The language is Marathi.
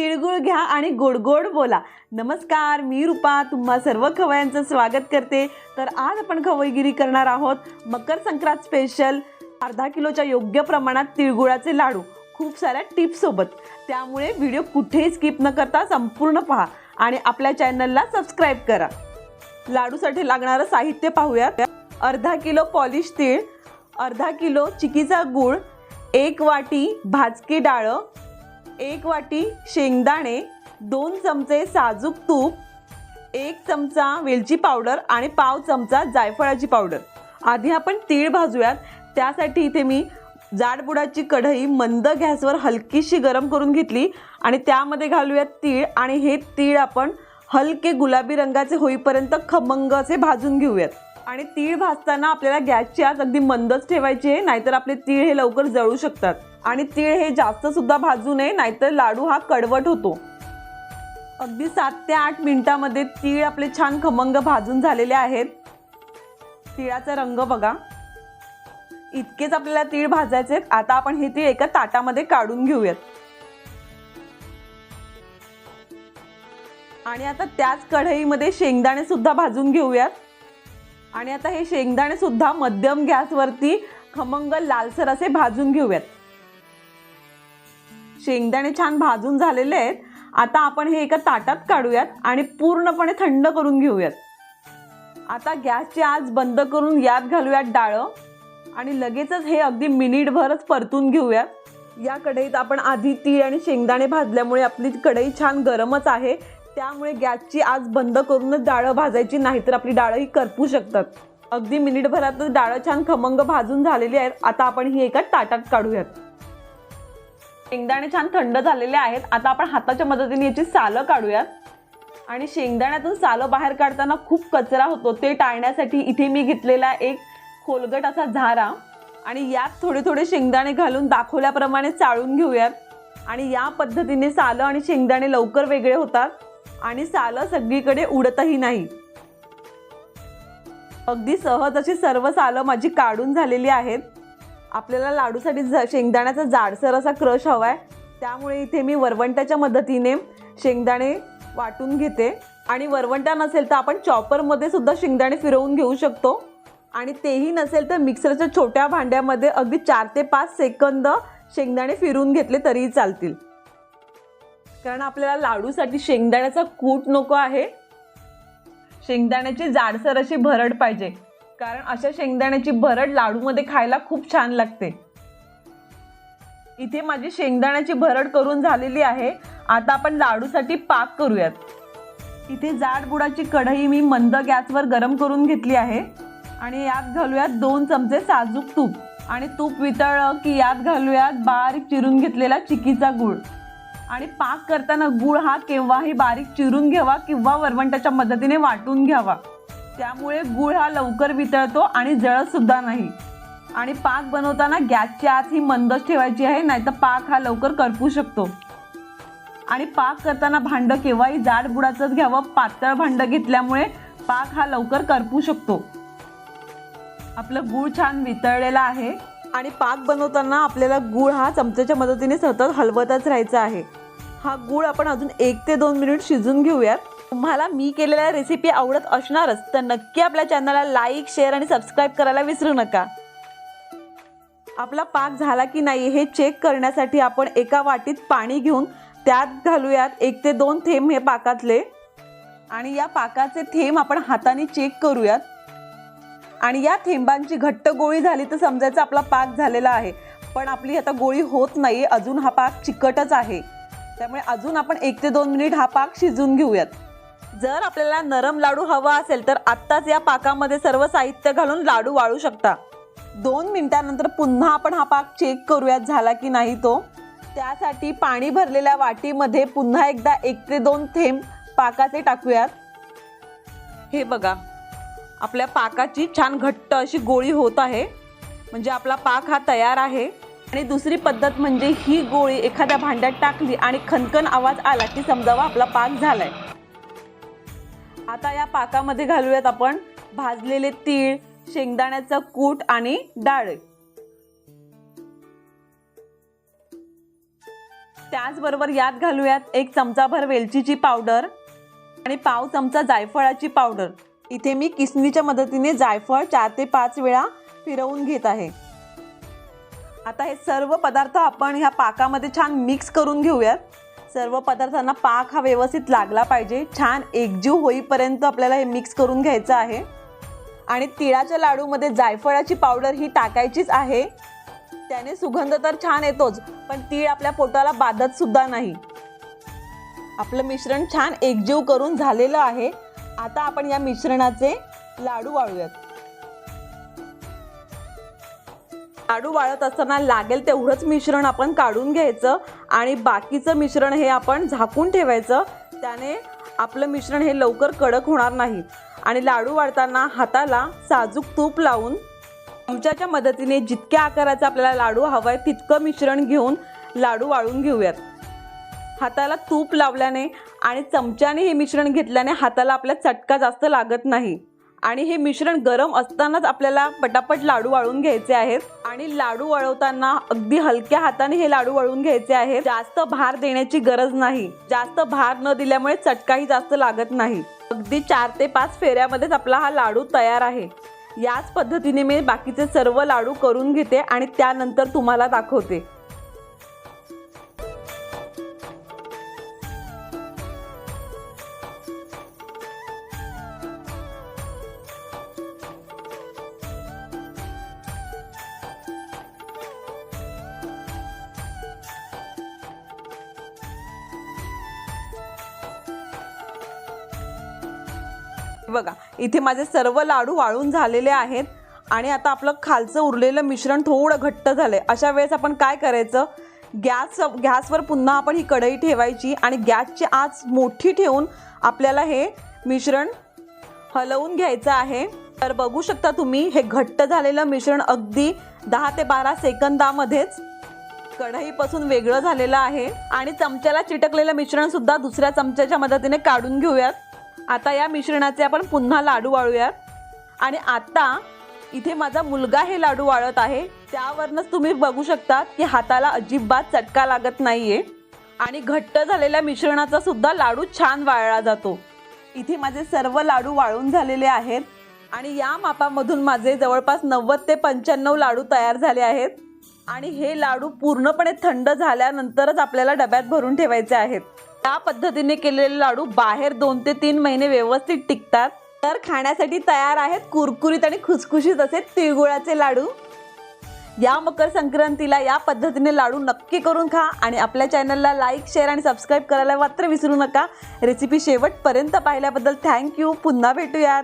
तिळगुळ घ्या आणि गोड गोड बोला. नमस्कार मी रूपा. तुम्हा सर्व खवयांचं स्वागत करते. तर आज आपण खवयगिरी करणार आहोत मकर संक्रांत स्पेशल अर्धा किलोच्या योग्य प्रमाणात तिळगुळाचे लाडू. खूप साऱ्या टिप्ससोबत त्यामुळे व्हिडिओ कुठेही स्किप न करता संपूर्ण पहा आणि आपल्या चॅनलला सबस्क्राईब करा. लाडूसाठी लागणारं साहित्य पाहूयात. अर्धा किलो पॉलिश तीळ अर्धा किलो चिकीचा गूळ एक वाटी भाजकी डाळं एक वाटी शेंगदाणे दोन चमचे साजूक तूप एक चमचा वेलची पावडर आणि पाव चमचा जायफळाची पावडर. आधी आपण तीळ भाजूयात. त्यासाठी इथे मी जाडबुडाची कढई मंद गॅसवर हलकीशी गरम करून घेतली आणि त्यामध्ये घालूयात तीळ आणि हे तीळ आपण हलके गुलाबी रंगाचे होईपर्यंत खमंग असे भाजून घेऊयात. आणि तीळ भाजताना आपल्याला गॅसची आत अगदी मंदच ठेवायची आहे नाहीतर आपले तीळ हे लवकर जळू शकतात. आणि तीळ हे जास्त सुद्धा भाजू नये नाहीतर लाडू हा कडवट होतो. अगदी सात ते आठ मिनिटामध्ये तीळ आपले छान खमंग भाजून झालेले आहेत. तिळाचा रंग बघा. इतकेच आपल्याला तीळ भाजायचे आहेत. आता आपण हे तीळ एका ताटामध्ये काढून घेऊयात. आणि आता त्याच कढईमध्ये शेंगदाणे सुद्धा भाजून घेऊयात. आणि आता हे शेंगदाणे सुद्धा मध्यम गॅसवरती खमंग लालसर असे भाजून घेऊयात. शेंगदाणे छान भाजून झालेले आहेत. आता आपण हे एका ताटात काढूयात आणि पूर्णपणे थंड करून घेऊयात. आता गॅसची आज बंद करून यात घालूयात डाळं आणि लगेचच हे अगदी मिनिटभरच परतून घेऊयात. या कढईत आपण आधी तीळ आणि शेंगदाणे भाजल्यामुळे आपली कढई छान गरमच आहे. त्यामुळे गॅसची आज बंद करूनच डाळं भाजायची नाहीतर आपली डाळं ही करपू शकतात. अगदी मिनिटभरातच डाळं छान खमंग भाजून झालेली आहेत. आता आपण ही एका ताटात काढूयात. शेंगदाणे छान थंड झालेले आहेत. आता आपण हाताच्या मदतीने याची सालं काढूयात. आणि शेंगदाण्यातून सालं बाहेर काढताना खूप कचरा होतो. ते टाळण्यासाठी इथे मी घेतलेला एक खोलगट असा झारा. आणि यात थोडे थोडे शेंगदाणे घालून दाखवल्याप्रमाणे चाळून घेऊयात. आणि या पद्धतीने सालं आणि शेंगदाणे लवकर वेगळे होतात. आणि सालं सगळीकडे उडतही नाही. अगदी सहज अशी सर्व सालं माझी काढून झालेली आहेत. आपल्याला लाडूसाठी ज शेंगदाण्याचा जाडसर असा क्रश हवा आहे त्यामुळे इथे मी वरवंट्याच्या मदतीने शेंगदाणे वाटून घेते. आणि वरवंटा नसेल तर आपण चॉपरमध्ये सुद्धा शेंगदाणे फिरवून घेऊ शकतो. आणि तेही नसेल तर मिक्सरच्या छोट्या भांड्यामध्ये अगदी चार ते पाच सेकंद शेंगदाणे फिरून घेतले तरीही चालतील. कारण आपल्याला लाडूसाठी शेंगदाण्याचा कूट नको आहे. शेंगदाण्याची जाडसर अशी भरड पाहिजे. कारण अशा शेंगदाण्याची भरड लाडूमध्ये खायला खूप छान लागते. इथे माझी शेंगदाण्याची भरड करून झालेली आहे. आता आपण लाडूसाठी पाक करूयात. इथे जाड बुडाची कढई मी मंद गॅसवर गरम करून घेतली आहे. आणि यात घालूयात दोन चमचे साजूक तूप. आणि तूप वितळलं की यात घालूयात बारीक चिरून घेतलेला चिकीचा गूळ. आणि पाक करताना गूळ हा केव्हाही बारीक चिरून घ्यावा किंवा वरवंटाच्या मदतीने वाटून घ्यावा. त्यामुळे गूळ हा लवकर वितळतो आणि जळत सुद्धा नाही. आणि पाक बनवताना गॅसची आत ही मंदच ठेवायची आहे नाहीतर पाक हा लवकर करपू शकतो. आणि पाक करताना भांडं केव्हाही जाड बुडाचंच घ्यावं पातळ भांडं घेतल्यामुळे पाक हा लवकर करपू शकतो. आपलं गूळ छान वितळलेला आहे आणि पाक बनवताना आपल्याला गूळ हा चमच्याच्या मदतीने सतत हलवतच राहायचा आहे. हा गूळ आपण अजून एक ते दोन मिनिट शिजून घेऊयात. तुम्हाला मी केलेल्या रेसिपी आवडत असणारच तर नक्की आपल्या चॅनलला लाईक शेअर आणि सबस्क्राईब करायला विसरू नका. आपला पाक झाला की नाही हे चेक करण्यासाठी आपण एका वाटीत पाणी घेऊन त्यात घालूयात एक ते दोन थेंब हे पाकातले. आणि या पाकाचे थेंब आपण हाताने चेक करूयात. आणि या थेंबांची घट्ट गोळी झाली तर समजायचं आपला पाक झालेला आहे. पण आपली आता गोळी होत नाही अजून हा पाक चिकटच आहे. त्यामुळे अजून आपण एक ते दोन मिनिट हा पाक शिजून घेऊयात. जर आपल्याला नरम लाडू हवा असेल तर आत्ताच या पाकामध्ये सर्व साहित्य घालून लाडू वाळू शकता. दोन मिनिटानंतर पुन्हा आपण हा पाक चेक करूयात झाला की नाही तो. त्यासाठी पाणी भरलेल्या वाटीमध्ये पुन्हा एकदा एक ते दोन थेंब पाकाचे टाकूयात. हे बघा आपल्या पाकाची छान घट्ट अशी गोळी होत आहे. म्हणजे आपला पाक हा तयार आहे. आणि दुसरी पद्धत म्हणजे ही गोळी एखाद्या भांड्यात टाकली आणि खनखन आवाज आला की समजावा आपला पाक झालाय. आता या पाकामध्ये घालूयात आपण भाजलेले तीळ शेंगदाण्याचं कूट आणि डाळ. त्याचबरोबर यात घालूयात एक चमचाभर वेलचीची पावडर आणि पाव चमचा जायफळाची पावडर. इथे मी किसनीच्या मदतीने जायफळ चार ते पाच वेळा फिरवून घेत आहे. आता हे सर्व पदार्थ आपण ह्या पाकामध्ये छान मिक्स करून घेऊयात. सर्व पदार्थांना पाक हा व्यवस्थित लागला पाहिजे. छान एकजीव होईपर्यंत आपल्याला हे मिक्स करून घ्यायचं आहे. आणि तिळाच्या लाडूमध्ये जायफळाची पावडर ही टाकायचीच आहे. त्याने सुगंध तर छान येतोच पण तीळ आपल्या पोटाला बाधत सुद्धा नाही. आपलं मिश्रण छान एकजीव करून झालेलं आहे. आता आपण या मिश्रणाचे लाडू वाळूयात. लाडू वाळत असताना लागेल तेवढंच मिश्रण आपण काढून घ्यायचं. आणि बाकीचं मिश्रण हे आपण झाकून ठेवायचं. त्याने आपलं मिश्रण हे लवकर कडक होणार नाही. आणि लाडू वाळताना हाताला साजूक तूप लावून चमच्याच्या मदतीने जितक्या आकाराचा आपल्याला लाडू हवा आहे तितकं मिश्रण घेऊन लाडू वाळून घेऊयात. हाताला तूप लावल्याने आणि चमच्याने हे मिश्रण घेतल्याने हाताला आपल्या चटका जास्त लागत नाही. आणि हे मिश्रण गरम असतानाच आपल्याला पटापट लाडू वाळून घ्यायचे आहेत. आणि लाडू वळवताना अगदी हलक्या हाताने हे लाडू वळून घ्यायचे आहेत. जास्त भार देण्याची गरज नाही. जास्त भार न दिल्यामुळे चटकाही जास्त लागत नाही. अगदी चार ते पाच फेऱ्यामध्येच आपला हा लाडू तयार आहे. याच पद्धतीने मी बाकीचे सर्व लाडू करून घेते आणि त्यानंतर तुम्हाला दाखवते. बघा इथे माझे सर्व लाडू वाळून झालेले आहेत आणि आता आपलं खालचं उरलेलं मिश्रण थोडं घट्ट झालं आहे अशा वेळेस आपण काय करायचं? गॅस गॅसवर पुन्हा आपण ही कढई ठेवायची आणि गॅसची आच मोठी ठेवून आपल्याला हे मिश्रण हलवून घ्यायचं आहे. तर बघू शकता तुम्ही हे घट्ट झालेलं मिश्रण अगदी दहा ते बारा सेकंदामध्येच कढईपासून वेगळं झालेलं आहे. आणि चमच्याला चिटकलेलं मिश्रण सुद्धा दुसऱ्या चमच्याच्या मदतीने काढून घेऊयात. आता या मिश्रणाचे आपण पुन्हा लाडू वाळूयात आणि आता इथे माझा मुलगा हे लाडू वाळत आहे. त्यावरनच तुम्ही बघू शकता की हाताला अजिबात चटका लागत नाहीये. आणि घट्ट झालेल्या मिश्रणाचा सुद्धा लाडू छान वाळला जातो. इथे माझे सर्व लाडू वाळून झालेले आहेत. आणि या मापामधून माझे जवळपास नव्वद ते पंच्याण्णव लाडू तयार झाले आहेत. आणि हे लाडू पूर्णपणे थंड झाल्यानंतरच आपल्याला डब्यात भरून ठेवायचे आहेत. त्या पद्धतीने केलेले लाडू बाहेर दोन ते तीन महिने व्यवस्थित टिकतात. तर खाण्यासाठी तयार आहेत कुरकुरीत आणि खुसखुशीत असे तिळगुळाचे लाडू. या मकर संक्रांतीला या पद्धतीने लाडू नक्की करून खा आणि आपल्या चॅनलला लाईक शेअर आणि सबस्क्राईब करायला मात्र विसरू नका. रेसिपी शेवटपर्यंत पाहिल्याबद्दल थँक्यू. पुन्हा भेटूयात.